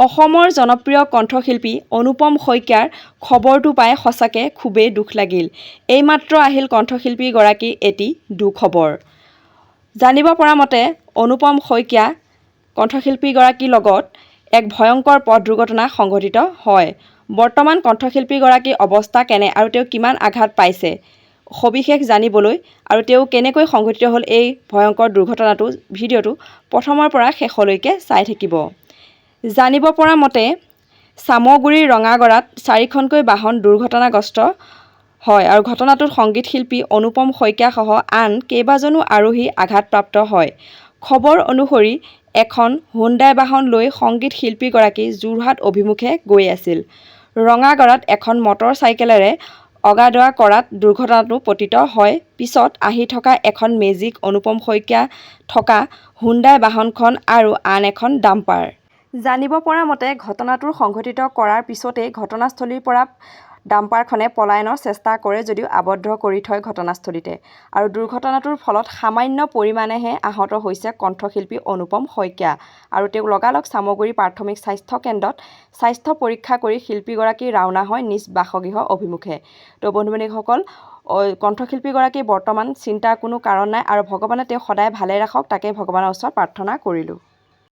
অসমৰ জনপ্ৰিয় কণ্ঠশিল্পী অনুপম শইকীয়াৰ খবৰটো পাই সঁচাকৈ খুবেই দুখ লাগিল। এইমাত্ৰ আহিল কণ্ঠশিল্পীগৰাকীৰ এটি দুখবৰ। জানিব পৰা মতে অনুপম শইকীয়া কণ্ঠশিল্পীগৰাকীৰ লগত এক ভয়ংকৰ পথ দুৰ্ঘটনা সংঘটিত হয়। বৰ্তমান কণ্ঠশিল্পীগৰাকীৰ অৱস্থা কেনে আৰু তেওঁ কিমান আঘাত পাইছে সবিশেষ জানিবলৈ আৰু তেওঁ কেনেকৈ সংঘটিত হ'ল এই ভয়ংকৰ দুৰ্ঘটনাটো ভিডিঅ'টো প্ৰথমৰ পৰা শেষলৈকে চাই থাকিব। জানিব পৰা মতে চামগুৰিৰ ৰঙাগড়াত চাৰিখনকৈ বাহন দুৰ্ঘটনাগ্ৰস্ত হয় আৰু ঘটনাটোত সংগীত শিল্পী অনুপম শইকীয়াসহ আন কেইবাজনো আৰোহী আঘাতপ্ৰাপ্ত হয়। খবৰ অনুসৰি এখন হুণ্ডাই বাহন লৈ সংগীত শিল্পীগৰাকী যোৰহাট অভিমুখে গৈ আছিল। ৰঙাগড়াত এখন মটৰ চাইকেলেৰে অগা দৰা কৰাত দুৰ্ঘটনাটো পতিত হয়। পিছত আহি থকা এখন মেজিক অনুপম শইকীয়া থকা হুণ্ডাই বাহনখন আৰু আন এখন ডাম্পাৰ। জানিব পৰা মতে ঘটনাটো সংঘটিত কৰাৰ পিছতেই ঘটনাস্থলীৰ পৰা ডাম্পাৰখনে পলায়নৰ চেষ্টা কৰে যদিও আবদ্ধ কৰি থয় ঘটনাস্থলীতে। আৰু দুৰ্ঘটনাটোৰ ফলত সামান্য পৰিমাণেহে আহত হৈছে কণ্ঠশিল্পী অনুপম শইকীয়া। আৰু তেওঁক লগালগ চামগুৰি প্ৰাথমিক স্বাস্থ্য কেন্দ্ৰত স্বাস্থ্য পৰীক্ষা কৰি শিল্পীগৰাকী ৰাওনা হয় নিজ বাসগৃহ অভিমুখে। তো বন্ধু বান্ধৱীসকল কণ্ঠশিল্পীগৰাকী বৰ্তমান চিন্তাৰ কোনো কাৰণ নাই আৰু ভগৱানে তেওঁক সদায় ভালে ৰাখক তাকে ভগৱানৰ ওচৰত প্ৰাৰ্থনা কৰিলোঁ।